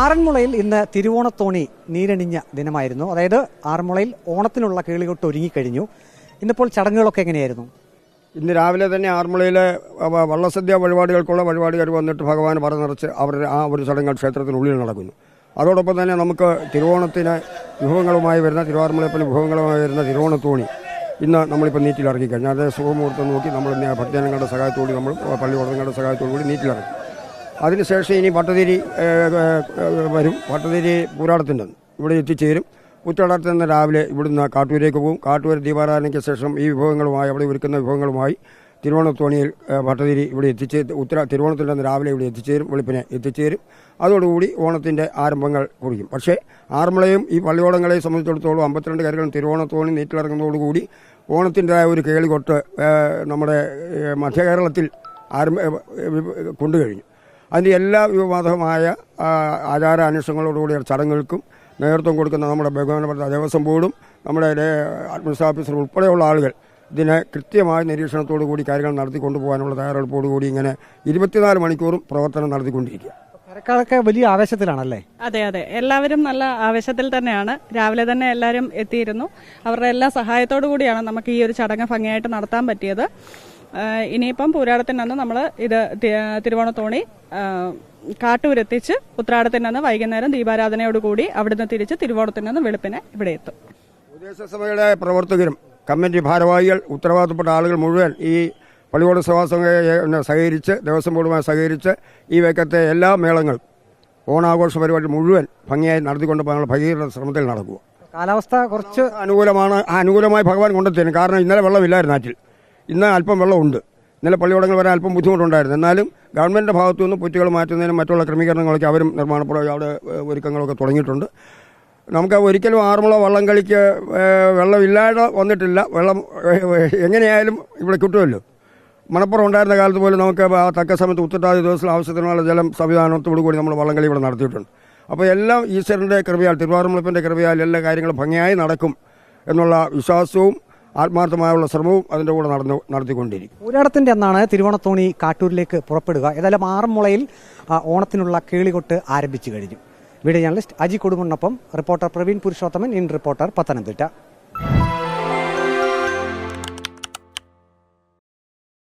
ആറന്മുളയിൽ ഇന്ന് തിരുവോണത്തോണി നീരണിഞ്ഞ ദിനമായിരുന്നു. അതായത് ആറന്മുളയിൽ ഓണത്തിനുള്ള കേളികൊട്ട് ഒരുങ്ങിക്കഴിഞ്ഞു. ഇന്നിപ്പോൾ ചടങ്ങുകളൊക്കെ എങ്ങനെയായിരുന്നു? ഇന്ന് രാവിലെ തന്നെ ആറന്മുളയിലെ വള്ളസദ്യ വഴിപാടുകൾക്കുള്ള വഴിപാടുകാർ വന്നിട്ട് ഭഗവാൻ നിറച്ച് അവരുടെ ആ ഒരു ചടങ്ങ് ക്ഷേത്രത്തിനുള്ളിൽ നടക്കുന്നു. അതോടൊപ്പം തന്നെ നമുക്ക് തിരുവോണത്തിന് വിഭവങ്ങളുമായി വരുന്ന തിരുവാറന്മുളയപ്പന് വിഭവങ്ങളുമായി വരുന്ന തിരുവോണത്തോണി ഇന്ന് നമ്മളിപ്പോൾ നീറ്റിലിറങ്ങിക്കഴിഞ്ഞു. അതേ സുഖമുഹൂർത്തം നോക്കി നമ്മൾ ഭക്തജനങ്ങളുടെ സഹായത്തോടെ നമ്മൾ പള്ളിയോടങ്ങളുടെ സഹായത്തോടു കൂടി നീറ്റിലിറക്കി അതിനുശേഷം ഇനി ഏഹ്, വരും. വട്ടതിരി പൂരാടത്തിന്റെ ഇവിടെ എത്തിച്ചേരും. ഉച്ചടത്തിൽ നിന്ന് രാവിലെ ഇവിടുന്ന് കാട്ടൂരേക്ക് പോകും. കാട്ടൂർ ദീപാരാധനയ്ക്ക് ശേഷം ഈ വിഭവങ്ങളുമായി അവിടെ ഒരുക്കുന്ന വിഭവങ്ങളുമായി തിരുവോണത്തോണിയിൽ വട്ടതിരി ഇവിടെ എത്തിച്ചേ ഉത്തര തിരുവോണത്തിന്റെ നിന്ന് രാവിലെ ഇവിടെ എത്തിച്ചേരും. വെളുപ്പിനെ എത്തിച്ചേരും. അതോടുകൂടി ഓണത്തിന്റെ ആരംഭങ്ങൾ കുറിക്കും പക്ഷേ ആറന്മുളയും ഈ പള്ളിയോടങ്ങളെ സംബന്ധിച്ചിടത്തോളം അമ്പത്തിരണ്ട് കരകളും തിരുവോണത്തോണി നീറ്റിലിറങ്ങുന്നതോടുകൂടി ഓണത്തിന്റെതായ ഒരു കേളികൊട്ട് നമ്മുടെ മധ്യകേരളത്തിൽ ആരംഭ കൊണ്ടുകഴിഞ്ഞു. അതിന്റെ എല്ലാ വിവാദമായ ആചാരാനുഷ്ഠങ്ങളോടുകൂടിയ ചടങ്ങുകൾക്കും നേതൃത്വം കൊടുക്കുന്ന നമ്മുടെ ബഹുമാനപ്പെട്ട ദേവസ്വം ബോർഡും നമ്മുടെ അഡ്മിനിസ്ട്രേഷൻ ഓഫീസർ ഉൾപ്പെടെയുള്ള ആളുകൾ ഇതിനെ കൃത്യമായ നിരീക്ഷണത്തോടു കൂടി കാര്യങ്ങൾ നടത്തിക്കൊണ്ടുപോകാനുള്ള തയ്യാറെടുപ്പോടുകൂടി ഇങ്ങനെ ഇരുപത്തിനാല് മണിക്കൂറും പ്രവർത്തനം നടത്തിക്കൊണ്ടിരിക്കുക. തിരക്കാളൊക്കെ വലിയ ആവേശത്തിലാണല്ലേ? അതെ അതെ. എല്ലാവരും നല്ല ആവേശത്തിൽ തന്നെയാണ്. രാവിലെ തന്നെ എല്ലാവരും എത്തിയിരുന്നു. അവരുടെ എല്ലാ സഹായത്തോടു കൂടിയാണ് നമുക്ക് ഈ ഒരു ചടങ്ങ് ഭംഗിയായിട്ട് നടത്താൻ പറ്റിയത്. ഇനിയിപ്പം പൂരാടത്തിനന്ന് നമ്മൾ ഇത് തിരുവോണത്തോണി കാട്ടൂരെത്തിച്ച് ഉത്രാടത്തിനന്ന് വൈകുന്നേരം ദീപാരാധനയോടുകൂടി അവിടുന്ന് തിരിച്ച് തിരുവോണത്തിനന്ന് വെളുപ്പിനെ ഇവിടെ എത്തും. ഉദ്ദേശസഭയുടെ പ്രവർത്തകരും കമ്മിറ്റി ഭാരവാഹികൾ ഉത്തരവാദിത്തപ്പെട്ട ആളുകൾ മുഴുവൻ ഈ പള്ളിയോട് സഭാസംഘ സഹകരിച്ച് ദിവസം മുഴുവൻ സഹകരിച്ച് ഈ വേക്കത്തെ എല്ലാ മേളങ്ങളും ഓണാഘോഷ പരിപാടി മുഴുവൻ ഭംഗിയായി നടത്തിക്കൊണ്ട് ഞങ്ങൾ ഭഗീരഥ ശ്രമത്തിൽ നടക്കുക. കാലാവസ്ഥ കുറച്ച് അനുകൂലമാണ് അനുകൂലമായി ഭഗവാൻ കൊണ്ടെത്തിയത് കാരണം ഇന്നലെ വെള്ളമില്ലായിരുന്നു നാട്ടിൽ ഇന്ന് അല്പം വെള്ളമുണ്ട്. ഇന്നലെ പള്ളിയോടങ്ങൾ വരാൻ അല്പം ബുദ്ധിമുട്ടുണ്ടായിരുന്നു. എന്നാലും ഗവൺമെന്റിന്റെ ഭാഗത്തു നിന്ന് പുറ്റുകൾ മാറ്റുന്നതിനും മറ്റുള്ള ക്രമീകരണങ്ങളൊക്കെ അവരും നിർമ്മാണ അവിടെ ഒരുക്കങ്ങളൊക്കെ തുടങ്ങിയിട്ടുണ്ട്. നമുക്ക് ഒരിക്കലും ആറന്മുള വള്ളം കളിക്ക് ഏഹ്, വെള്ളമില്ലാതെ വന്നിട്ടില്ല. വെള്ളം എങ്ങനെയായാലും ഇവിടെ കിട്ടുമല്ലോ. മണപ്പുറം ഉണ്ടായിരുന്ന കാലത്ത് പോലും നമുക്ക് ആ തക്ക സമയത്ത് ഉത്തട്ടാതി ദിവസം ആവശ്യത്തിനുള്ള ജലം സംവിധാനത്തോടു കൂടി നമ്മൾ വള്ളംകളി ഇവിടെ നടത്തിയിട്ടുണ്ട്. അപ്പോൾ എല്ലാം ഈശ്വരന്റെ കൃപയാൽ തിരുവാറുമുളപ്പിന്റെ കൃപയാൽ എല്ലാ കാര്യങ്ങളും ഭംഗിയായി നടക്കും എന്നുള്ള വിശ്വാസവും ആത്മാർത്ഥമായുള്ള ശ്രമവും അതിന്റെ കൂടെ നടന്നു നടത്തിക്കൊണ്ടിരിക്കും. പൂരാടത്തിന്റെ അന്നാണ് തിരുവോണത്തോണി കാട്ടൂരിലേക്ക് പുറപ്പെടുക. ഏതായാലും ആറന്മുളയിൽ ഓണത്തിനുള്ള കേളികൊട്ട് ആരംഭിച്ചു കഴിഞ്ഞു. Video journalist Aji കൊടുമുണ്ണൊപ്പം reporter Praveen Purushothaman in reporter Pathanamthitta.